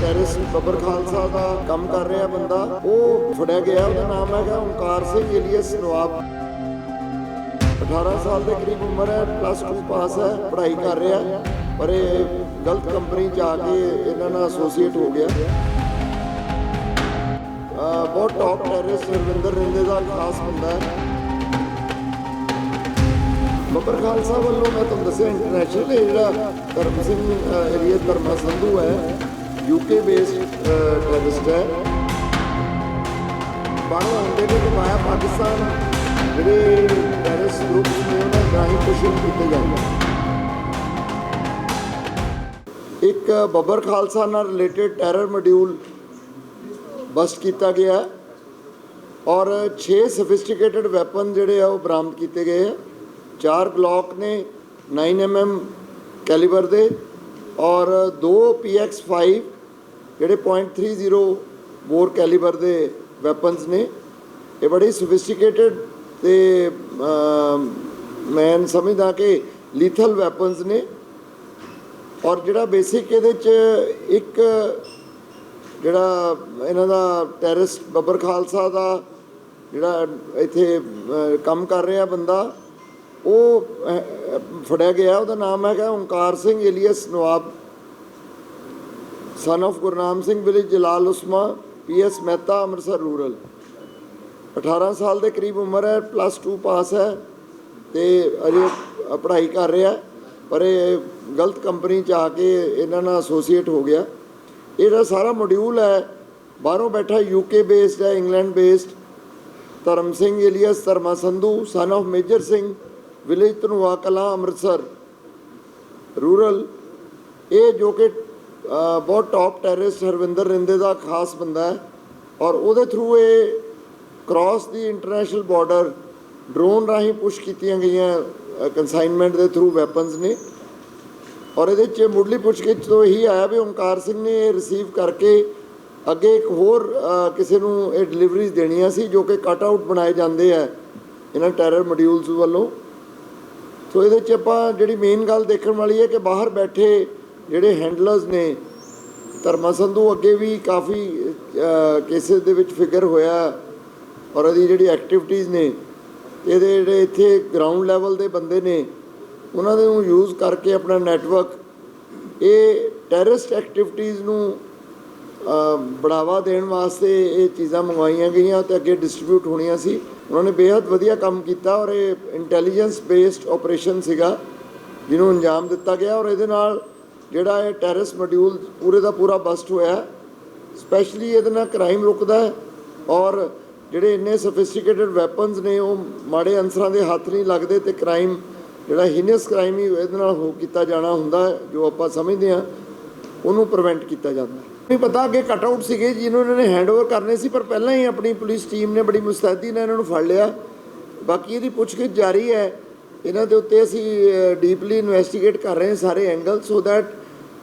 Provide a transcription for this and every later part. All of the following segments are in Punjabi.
ਟੈਰਿਸ ਬੱਬਰ ਖਾਲਸਾ ਦਾ ਕੰਮ ਕਰ ਰਿਹਾ ਬੰਦਾ। ਉਹ ਫੜਿਆ ਗਿਆ, ਉਹਦਾ ਨਾਮ ਹੈਗਾ ਓਮਕਾਰ ਸਿੰਘ ਏਲੀਅਸ ਨਵਾਬ। 18 ਸਾਲ ਦੇ ਕਰੀਬ ਉਮਰ ਹੈ ਪਲੱਸ 2 ਪਾਸ ਹੈ, ਪੜ੍ਹਾਈ ਕਰ ਰਿਹਾ। ਪਰ ਇਹ ਗਲਤ ਕੰਪਨੀ ਚ ਆ ਕੇ ਇਹਨਾਂ ਨਾਲ ਐਸੋਸੀਏਟ ਹੋ ਗਿਆ। ਬਹੁਤ ਟੌਪ ਟੈਰਿਸ ਰਵਿੰਦਰ ਰਿੰਦੇ ਦਾ ਖਾਸ ਬੰਦਾ ਹੈ। ਬੱਬਰ ਖਾਲਸਾ ਵੱਲੋਂ ਮੈਂ ਤੁਹਾਨੂੰ ਦੱਸਿਆ ਇੰਟਰਨੈਸ਼ਨਲ ਜਿਹੜਾ ਧਰਮ ਸਿੰਘ ਏਰੀਆ ਧਰਮਾ ਸੰਧੂ ਹੈ। ਯੂਕੇ ਬੇਸਡ ਟੈਰਰਿਸਟ ਹੈ। ਬਾਹਰੋਂ ਆਉਂਦੇ ਨੇ ਕਿ ਮਾਇਆ ਪਾਕਿਸਤਾਨ ਜਿਹੜੇ ਟੈਰਰਿਸਟ ਗਰੁੱਪ ਨੇ, ਉਹਨਾਂ ਦਾ ਹੀ ਪੁਸ਼ਿੰਗ ਕੀਤੇ ਜਾਂਦੇ ਇੱਕ ਬੱਬਰ ਖਾਲਸਾ ਨਾਲ ਰਿਲੇਟਡ ਟੈਰਰ ਮੋਡਿਊਲ ਬਸਟ ਕੀਤਾ ਗਿਆ ਔਰ 6 ਸਫਿਸਟੀਕੇਟਡ ਵੈਪਨ ਜਿਹੜੇ ਆ, ਉਹ ਬਰਾਮਦ ਕੀਤੇ ਗਏ ਆ ਚਾਰ ਗਲੌਕ ਨੇ 9mm ਕੈਲੀਬਰ ਦੇ ਔਰ ਦੋ PX5 ਜਿਹੜੇ .30 ਬੋਰ ਕੈਲੀਬਰ ਦੇ ਵੈਪਨਸ ਨੇ? ਇਹ ਬੜੇ ਸਫਿਸਟੀਕੇਟਡ ਤੇ ਮੈਂ ਸਮਝਦਾ ਕਿ ਲੀਥਲ ਵੈਪਨਸ ਨੇ। ਔਰ ਜਿਹੜਾ ਬੇਸਿਕ ਇਹਦੇ ਚ ਇੱਕ ਜਿਹੜਾ ਇਹਨਾਂ ਦਾ ਟੈਰਰਿਸਟ ਬੱਬਰ ਖਾਲਸਾ ਦਾ ਜਿਹੜਾ ਇੱਥੇ ਕੰਮ ਕਰ ਰਿਹਾ ਬੰਦਾ, ਉਹ ਫੜਿਆ ਗਿਆ। ਉਹਦਾ ਨਾਮ ਹੈਗਾ Omkar Singh alias Nawab. Son of Gurnam Singh village Jalal Usma P S Mehta Amritsar rural 18 ਸਾਲ ਦੇ ਕਰੀਬ ਉਮਰ ਹੈ ਪਲੱਸ 2 ਪਾਸ ਹੈ ਤੇ ਅਜੇ ਪੜ੍ਹਾਈ ਕਰ ਰਿਹਾ ਪਰ ਇਹ ਗਲਤ ਕੰਪਨੀ ਚ ਆ ਕੇ ਇਹਨਾਂ ਨਾਲ ਐਸੋਸੀਏਟ ਹੋ ਗਿਆ ਇਹਦਾ ਸਾਰਾ ਮੋਡਿਊਲ ਹੈ ਬਾਹਰੋਂ ਬੈਠਾ ਯੂਕੇ ਬੇਸਡ ਹੈ England based Dharam Singh alias Dharma Sandhu son of Major Singh village Dhanua Kalan Amritsar rural ਇਹ ਜੋ ਕਿ ਬਹੁਤ ਟੌਪ ਟੈਰਰਿਸਟ ਹਰਵਿੰਦਰ ਰਿੰਦੇ ਦਾ ਖਾਸ ਬੰਦਾ ਹੈ ਔਰ ਉਹਦੇ ਥਰੂ ਇਹ ਕ੍ਰਾਸ ਦੀ ਇੰਟਰਨੈਸ਼ਨਲ ਬਾਰਡਰ ਡਰੋਨ ਰਾਹੀਂ ਪੁਸ਼ ਕੀਤੀਆਂ ਗਈਆਂ ਕਨਸਾਈਨਮੈਂਟ ਦੇ ਥਰੂ ਵੈਪਨਸ ਨੇ। ਔਰ ਇਹਦੇ ਚ ਮੁੱਢਲੀ ਪੁੱਛਗਿੱਛ ਤੋਂ ਇਹੀ ਆਇਆ ਵੀ ਓਮਕਾਰ ਸਿੰਘ ਨੇ ਇਹ ਰਿਸੀਵ ਕਰਕੇ ਅੱਗੇ ਇੱਕ ਹੋਰ ਕਿਸੇ ਨੂੰ ਇਹ ਡਿਲੀਵਰੀਜ਼ ਦੇਣੀਆਂ ਸੀ ਜੋ ਕਿ ਕਟ ਆਊਟ ਬਣਾਏ ਜਾਂਦੇ ਆ ਇਹਨਾਂ ਟੈਰਰ ਮੋਡਿਊਲਸ ਵੱਲੋਂ। ਸੋ ਇਹਦੇ ਚ ਆਪਾਂ ਜਿਹੜੀ ਮੇਨ ਗੱਲ ਦੇਖਣ ਵਾਲੀ ਹੈ ਕਿ ਬਾਹਰ ਬੈਠੇ ਜਿਹੜੇ ਹੈਂਡਲਰਸ ਨੇ, ਧਰਮਾ ਸੰਧੂ ਅੱਗੇ ਵੀ ਕਾਫੀ ਕੇਸਿਸ ਦੇ ਵਿੱਚ ਫਿਗਰ ਹੋਇਆ ਔਰ ਇਹਦੀ ਜਿਹੜੀ ਐਕਟੀਵਿਟੀਜ਼ ਨੇ, ਇਹਦੇ ਜਿਹੜੇ ਇੱਥੇ ਗਰਾਊਂਡ ਲੈਵਲ ਦੇ ਬੰਦੇ ਨੇ, ਉਹਨਾਂ ਦੇ ਨੂੰ ਯੂਜ਼ ਕਰਕੇ ਆਪਣਾ ਨੈਟਵਰਕ ਇਹ ਟੈਰਰਿਸਟ ਐਕਟੀਵਿਟੀਜ਼ ਨੂੰ ਬੜਾਵਾ ਦੇਣ ਵਾਸਤੇ ਇਹ ਚੀਜ਼ਾਂ ਮੰਗਵਾਈਆਂ ਗਈਆਂ ਤੇ ਅੱਗੇ ਡਿਸਟ੍ਰੀਬਿਊਟ ਹੋਣੀਆਂ ਸੀ। ਉਹਨਾਂ ਨੇ ਬੇहद ਵਧੀਆ ਕੰਮ ਕੀਤਾ ਔਰ ਇਹ ਇੰਟੈਲੀਜੈਂਸ ਬੇਸਡ ਆਪਰੇਸ਼ਨ ਸੀਗਾ, ਜਿਹਨੂੰ ਅੰਜਾਮ ਦਿੱਤਾ ਗਿਆ ਔਰ ਇਹਦੇ ਨਾਲ ਜਿਹੜਾ ਇਹ ਟੈਰਰਿਸਟ ਮੋਡਿਊਲ ਪੂਰੇ ਦਾ ਪੂਰਾ ਬਸਟ ਹੋਇਆ ਸਪੈਸ਼ਲੀ ਇਹਦੇ ਨਾਲ ਕ੍ਰਾਈਮ ਰੁਕਦਾ ਹੈ ਔਰ ਜਿਹੜੇ ਇੰਨੇ ਸਫਿਸਟੀਕੇਟਡ ਵੈਪਨਸ ਨੇ, ਉਹ ਮਾੜੇ ਅਨਸਰਾਂ ਦੇ ਹੱਥ ਨਹੀਂ ਲੱਗਦੇ ਤੇ ਕ੍ਰਾਈਮ ਜਿਹੜਾ ਹੀਨਸ ਕ੍ਰਾਈਮ ਹੀ ਇਹਦੇ ਨਾਲ ਹੋ ਕੀਤਾ ਜਾਣਾ ਹੁੰਦਾ ਜੋ ਆਪਾਂ ਸਮਝਦੇ ਹਾਂ, ਉਹਨੂੰ ਪ੍ਰੀਵੈਂਟ ਕੀਤਾ ਜਾਂਦਾ ਨਹੀਂ ਪਤਾ ਅੱਗੇ ਕਟ ਆਊਟ ਸੀਗੇ ਜਿਹਨੂੰ ਇਹਨਾਂ ਨੇ ਹੈਂਡਓਵਰ ਕਰਨੇ ਸੀ, ਪਰ ਪਹਿਲਾਂ ਹੀ ਆਪਣੀ ਪੁਲਿਸ ਟੀਮ ਨੇ ਬੜੀ ਮੁਸਤੈਦੀ ਨਾਲ ਇਹਨਾਂ ਨੂੰ ਫੜ ਲਿਆ। ਬਾਕੀ ਇਹਦੀ ਪੁੱਛਗਿੱਛ ਜਾਰੀ ਹੈ। ਇਹਨਾਂ ਦੇ ਉੱਤੇ ਅਸੀਂ ਡੀਪਲੀ ਇਨਵੈਸਟੀਗੇਟ ਕਰ ਰਹੇ ਹਾਂ ਸਾਰੇ ਐਂਗਲ ਸੋ ਥੈਟ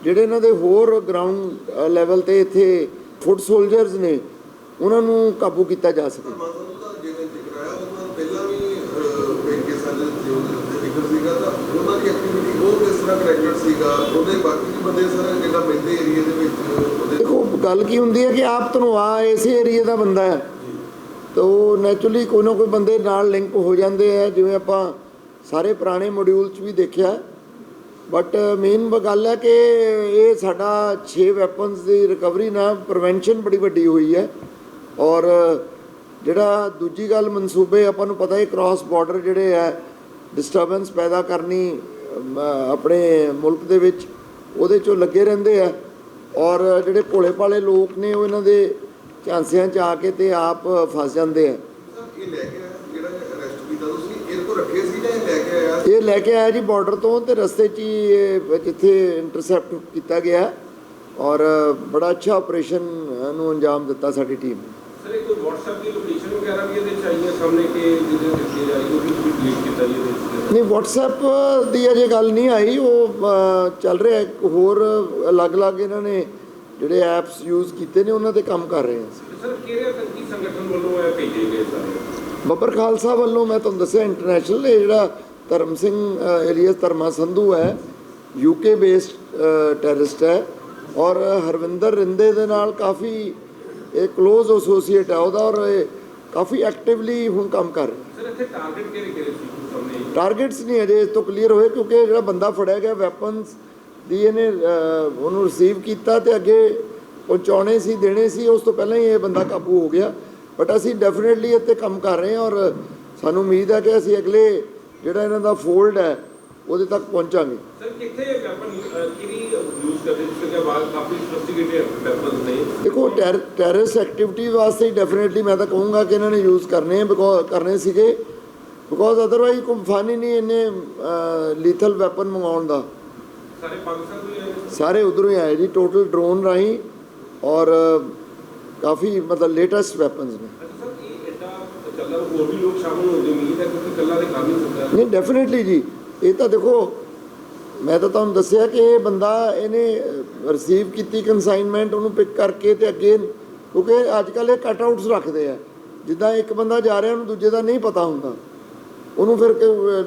ਜਿਹੜੇ ਇਹਨਾਂ ਦੇ ਹੋਰ ਗਰਾਊਂਡ ਲੈਵਲ ਤੇ ਇੱਥੇ ਫੁੱਟ ਸੋਲਜਰਸ ਨੇ, ਉਹਨਾਂ ਨੂੰ ਕਾਬੂ ਕੀਤਾ ਜਾ ਸਕੇ। ਦੇਖੋ, ਗੱਲ ਕੀ ਹੁੰਦੀ ਹੈ ਕਿ ਆਪ ਧਨਵਾ ਇਸੇ ਏਰੀਆ ਦਾ ਬੰਦਾ ਹੈ। ਤਾਂ ਉਹ ਨੈਚੁਰਲੀ ਕੋਈ ਨਾ ਕੋਈ ਬੰਦੇ ਨਾਲ ਲਿੰਕ ਹੋ ਜਾਂਦੇ ਆ, ਜਿਵੇਂ ਆਪਾਂ ਸਾਰੇ ਪੁਰਾਣੇ ਮੋਡਿਊਲ 'ਚ ਵੀ ਦੇਖਿਆ। Uh, ਬਟ ਮੇਨ ਗੱਲ ਹੈ ਕਿ ਇਹ ਸਾਡਾ 6 ਵੈਪਨਸ ਦੀ ਰਿਕਵਰੀ ਨਾਲ ਪ੍ਰੀਵੈਂਸ਼ਨ ਬੜੀ ਵੱਡੀ ਹੋਈ ਹੈ। ਔਰ, ਜਿਹੜਾ ਦੂਜੀ ਗੱਲ ਮਨਸੂਬੇ, ਆਪਾਂ ਨੂੰ ਪਤਾ ਹੈ ਕ੍ਰਾਸ ਬਾਰਡਰ ਜਿਹੜੇ ਹੈ ਡਿਸਟਰਬੈਂਸ ਪੈਦਾ ਕਰਨੀ ਆਪਣੇ ਮੁਲਕ ਦੇ ਵਿੱਚ, ਉਹਦੇ 'ਚੋਂ ਲੱਗੇ ਰਹਿੰਦੇ ਆ। ਔਰ, ਜਿਹੜੇ ਭੋਲੇ ਭਾਲੇ ਲੋਕ ਨੇ, ਉਹ ਇਹਨਾਂ ਦੇ ਝਾਂਸਿਆਂ 'ਚ ਆ ਕੇ ਤੇ ਆਪ ਫਸ ਜਾਂਦੇ ਆ। ਇਹ ਲੈ ਕੇ ਆਇਆ ਜਿਹੜਾ ਅਰੈਸਟ ਕੀਤਾ ਤੁਸੀਂ ਇਹ ਕੋ ਰੱਖੇ ਸੀ ਜਾਂ ਇਹ ਲੈ ਕੇ ਆਇਆ ਇਹ ਲੈ ਕੇ ਆਇਆ ਜੀ ਬਾਰਡਰ ਤੋਂ ਤੇ ਰਸਤੇ 'ਚ ਹੀ ਜਿੱਥੇ ਇੰਟਰਸੈਪਟ ਕੀਤਾ ਗਿਆ ਔਰ ਬੜਾ ਅੱਛਾ ਆਪਰੇਸ਼ਨ ਨੂੰ ਅੰਜਾਮ ਦਿੱਤਾ ਸਾਡੀ ਟੀਮ ਨੇ। ਸਰ ਇਹ ਕੋਈ WhatsApp ਦੀ ਲੋਕੇਸ਼ਨ ਵਗੈਰਾ ਵੀ ਇਹਦੇ ਚ ਆਈ ਹੈ ਸਾਹਮਣੇ ਕਿ ਜਿਹਦੇ ਦਿੱਤੀ ਜਾਈ ਉਹ ਵੀ ਤੁਸੀਂ ਡਿਲੀਟ ਕੀਤਾ ਜੀ ਇਹਦੇ ਵਿੱਚ ਨਹੀਂ WhatsApp ਦੀ ਅਜੇ ਗੱਲ ਨਹੀਂ ਆਈ ਉਹ ਚੱਲ ਰਿਹਾ ਹੋਰ ਅਲੱਗ-ਅਲੱਗ ਇਹਨਾਂ ਨੇ ਜਿਹੜੇ ਐਪਸ ਯੂਜ਼ ਕੀਤੇ ਨੇ ਉਹਨਾਂ ਤੇ ਕੰਮ ਕਰ ਰਹੇ ਹਾਂ ਸਰ ਕਿਹੜੇ ਸੰਗਠਨ ਵੱਲੋਂ ਇਹ ਭੇਜੇ ਗਏ ਸਾਰੇ? ਬੱਬਰ ਖਾਲਸਾ ਵੱਲੋਂ ਮੈਂ ਤੁਹਾਨੂੰ ਦੱਸਿਆ ਇੰਟਰਨੈਸ਼ਨਲ ਇਹ ਜਿਹੜਾ ਧਰਮ ਸਿੰਘ ਏਲੀਅਸ ਧਰਮਾ ਸੰਧੂ ਹੈ ਯੂਕੇ ਬੇਸਡ ਟੈਰਰਿਸਟ ਹੈ ਔਰ ਹਰਵਿੰਦਰ ਰਿੰਦੇ ਦੇ ਨਾਲ ਕਾਫੀ ਇਹ ক্লোਜ਼ ਐਸੋਸੀਏਟ ਹੈ ਉਹਦਾ ਔਰ ਇਹ ਕਾਫੀ ਐਕਟਿਵਲੀ ਹੁਣ ਕੰਮ ਕਰ ਰਿਹਾ। ਸਰ ਇੱਥੇ ਟਾਰਗੇਟ ਕਿਹੜੇ ਕਿਹੜੇ ਸੀ ਸਾਹਮਣੇ? ਟਾਰਗੇਟਸ ਨਹੀਂ ਅਜੇ ਇਸ ਤੋਂ ਕਲੀਅਰ ਹੋਏ ਕਿਉਂਕਿ ਜਿਹੜਾ ਬੰਦਾ ਫੜਿਆ ਗਿਆ ਵੈਪਨਸ ਦੀ ਇਹਨੇ ਉਹਨੂੰ ਰਿਸੀਵ ਕੀਤਾ ਤੇ ਅੱਗੇ ਪਹੁੰਚਾਉਣੇ ਸੀ ਦੇਣੇ ਸੀ ਉਸ ਤੋਂ ਪਹਿਲਾਂ ਹੀ ਇਹ ਬੰਦਾ ਕਾਬੂ ਹੋ ਗਿਆ। ਬਟ ਅਸੀਂ ਡੈਫੀਨਿਟਲੀ ਇੱਥੇ ਕੰਮ ਕਰ ਰਹੇ ਹਾਂ ਔਰ ਸਾਨੂੰ ਉਮੀਦ ਹੈ ਕਿ ਅਸੀਂ ਅਗਲੇ ਜਿਹੜਾ ਇਹਨਾਂ ਦਾ ਫੋਲਡ ਹੈ ਉਹਦੇ ਤੱਕ ਪਹੁੰਚਾਂਗੇ। ਸਰ ਕਿੱਥੇ ਵੈਪਨ ਕਿਹੜੀ ਯੂਜ਼ ਕਰਦੇ ਜਿਸ ਕਿ ਬਾਅਦ ਕਾਫੀ ਸੋਫਿਸਟੀਕੇਟਡ ਵੈਪਨਸ ਨੇ। ਦੇਖੋ ਟੈਰਰਿਸਟ ਐਕਟੀਵਿਟੀ ਵਾਸਤੇ ਡੈਫੀਨਿਟਲੀ ਮੈਂ ਤਾਂ ਕਹੂੰਗਾ ਕਿ ਇਹਨਾਂ ਨੇ ਯੂਜ਼ ਕਰਨੇ ਬਿਕੋਜ਼ ਕਰਨੇ ਸੀਗੇ। ਬਿਕੋਜ਼ ਅਦਰਵਾਈਜ਼ ਕੋਈ ਫਨ ਹੀ ਨਹੀਂ ਇੰਨੇ ਲੀਥਲ ਵੈਪਨ ਮੰਗਾਉਣ ਦਾ। ਸਾਰੇ ਪਾਕਿਸਤਾਨ ਤੋਂ ਹੀ ਆਏ ਸਾਰੇ ਉਧਰੋਂ ਹੀ ਆਏ ਜੀ ਟੋਟਲ ਡਰੋਨ ਰਾਹੀਂ ਔਰ ਕਾਫੀ ਮਤਲਬ ਲੇਟੈਸਟ ਵੈਪਨਸ ਨੇ। ਇਹ ਚੱਲਦਾ ਹੋਰ ਵੀ ਲੋਕ ਸ਼ਾਮਲ ਹੋਣ ਦੀ ਉਮੀਦ ਕਿਉਂਕਿ ਇਕੱਲਾ ਤੇ ਕਰ ਨਹੀਂ ਸਕਦਾ। ਨਹੀਂ ਡੈਫੀਨਿਟਲੀ ਜੀ। ਇਹ ਤਾਂ ਦੇਖੋ, ਮੈਂ ਤਾਂ ਤੁਹਾਨੂੰ ਦੱਸਿਆ ਕਿ ਇਹ ਬੰਦਾ ਇਹਨੇ ਰਿਸੀਵ ਕੀਤੀ ਕਨਸਾਈਨਮੈਂਟ ਉਹਨੂੰ ਪਿਕ ਕਰਕੇ ਤੇ ਅੱਗੇ ਕਿਉਂਕਿ ਅੱਜ ਕੱਲ੍ਹ ਇਹ ਕਟ ਆਊਟਸ ਰੱਖਦੇ ਆ। ਜਿੱਦਾਂ ਇੱਕ ਬੰਦਾ ਜਾ ਰਿਹਾ, ਉਹਨੂੰ ਦੂਜੇ ਦਾ ਨਹੀਂ ਪਤਾ ਹੁੰਦਾ। ਉਹਨੂੰ ਫਿਰ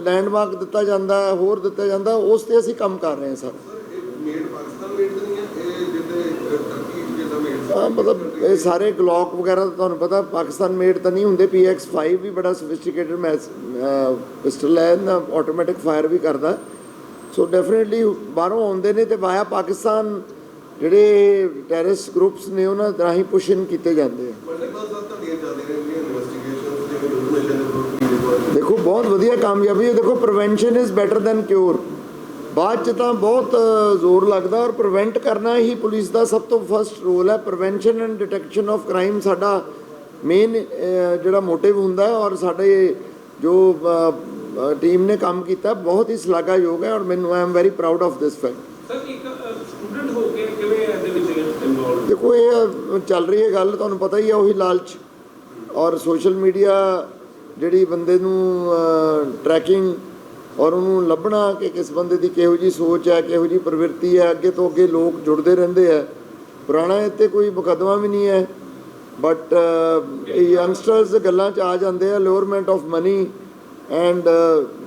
ਲੈਂਡਮਾਰਕ ਦਿੱਤਾ ਜਾਂਦਾ, ਹੋਰ ਦਿੱਤਾ ਜਾਂਦਾ, ਉਸ ਤੇ ਅਸੀਂ ਕੰਮ ਕਰ ਰਹੇ ਹਾਂ ਸਰ ਸਰ ਇਹ ਮੇਡ ਪਾਕਿਸਤਾਨ ਮੇਡ ਤਾਂ ਨਹੀਂ ਹੈ ਇਹ ਜਿੱਦੇ ਟਰਕੀ ਜਿੱਦਾਂ ਮੇਡ ਹਾਂ ਮਤਲਬ ਇਹ ਸਾਰੇ ਗਲੌਕ ਵਗੈਰਾ ਤਾਂ ਤੁਹਾਨੂੰ ਪਤਾ ਪਾਕਿਸਤਾਨ ਮੇਡ ਤਾਂ ਨਹੀਂ ਹੁੰਦੇ PX5 ਵੀ ਬੜਾ ਸੋਫਿਸਟੀਕੇਟਡ ਪਿਸਟਲ ਹੈ ਨਾ ਆਟੋਮੈਟਿਕ ਫਾਇਰ ਵੀ ਕਰਦਾ। ਸੋ ਡੈਫੀਨਿਟਲੀ ਬਾਹਰੋਂ ਆਉਂਦੇ ਨੇ ਤੇ ਵਾਇਆ ਪਾਕਿਸਤਾਨ ਜਿਹੜੇ ਟੈਰਰਿਸਟ ਗਰੁੱਪਸ ਨੇ ਉਹਨਾਂ ਰਾਹੀਂ ਪੁਸ਼ਨ ਕੀਤੇ ਜਾਂਦੇ ਆ। ਦੇਖੋ ਬਹੁਤ ਵਧੀਆ ਕਾਮਯਾਬੀ ਹੈ। ਦੇਖੋ prevention is better than cure ਬਾਅਦ ਚ ਤਾਂ ਬਹੁਤ ਜ਼ੋਰ ਲੱਗਦਾ ਔਰ ਪ੍ਰੀਵੈਂਟ ਕਰਨਾ ਹੀ ਪੁਲਿਸ ਦਾ ਸਭ ਤੋਂ ਫਰਸਟ ਰੋਲ ਹੈ। Prevention and detection of crime ਸਾਡਾ ਮੇਨ ਜਿਹੜਾ ਮੋਟਿਵ ਹੁੰਦਾ ਹੈ ਔਰ ਸਾਡੇ ਜੋ ਟੀਮ ਨੇ ਕੰਮ ਕੀਤਾ ਬਹੁਤ ਹੀ ਸ਼ਲਾਘਾਯੋਗ ਹੈ ਔਰ ਮੈਨੂੰ I am very proud of this fact sir ਇੱਕ ਸਟੂਡੈਂਟ ਹੋ ਕੇ ਕਿਵੇਂ ਇਹਦੇ ਵਿੱਚ ਇਨਵੋਲਵ ਦੇਖੋ ਇਹ ਚੱਲ ਰਹੀ ਹੈ ਗੱਲ ਤੁਹਾਨੂੰ ਪਤਾ ਹੀ ਹੈ ਉਹੀ ਲਾਲਚ ਔਰ ਸੋਸ਼ਲ ਮੀਡੀਆ ਜਿਹੜੀ ਬੰਦੇ ਨੂੰ ਟਰੈਕਿੰਗ ਔਰ ਉਹਨੂੰ ਲੱਭਣਾ ਕਿ ਕਿਸ ਬੰਦੇ ਦੀ ਕਿਹੋ ਜੀ ਸੋਚ ਹੈ ਕਿਹੋ ਜੀ ਪ੍ਰਵਿਰਤੀ ਹੈ ਅੱਗੇ ਤੋਂ ਅੱਗੇ ਲੋਕ ਜੁੜਦੇ ਰਹਿੰਦੇ ਆ ਪੁਰਾਣਾ ਇੱਥੇ ਕੋਈ ਮੁਕੱਦਮਾ ਵੀ ਨਹੀਂ ਹੈ। ਬਟ ਇਹ ਯੰਗਸਟਰਸ ਗੱਲਾਂ 'ਚ ਆ ਜਾਂਦੇ ਆ ਲੋਅਰਮੈਂਟ ਆਫ ਮਨੀ ਐਂਡ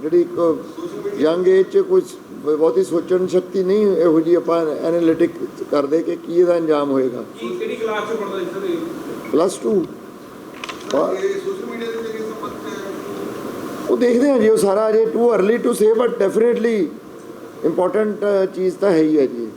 ਜਿਹੜੀ ਇੱਕ ਯੰਗ ਏਜ 'ਚ ਕੁਝ ਬਹੁਤੀ ਸੋਚਣ ਸ਼ਕਤੀ ਨਹੀਂ ਇਹੋ ਜੀ ਆਪਾਂ ਐਨਾਲਿਟਿਕ ਕਰਦੇ ਕਿ ਕੀ ਇਹਦਾ ਅੰਜਾਮ ਹੋਏਗਾ। ਕੀ ਕਿਹੜੀ ਕਲਾਸ ਚ ਪੜਦਾ ਇਹ ਪਲੱਸ 2 ਸਰ ਇਹ ਸੋਸ਼ਲ ਮੀਡੀਆ ਦੇ ਉਹ ਦੇਖਦੇ ਹਾਂ ਜੀ, ਉਹ ਸਾਰਾ ਅਜੇ too early to say but definitely important ਚੀਜ਼ ਤਾਂ ਹੈ ਹੀ ਹੈ ਜੀ।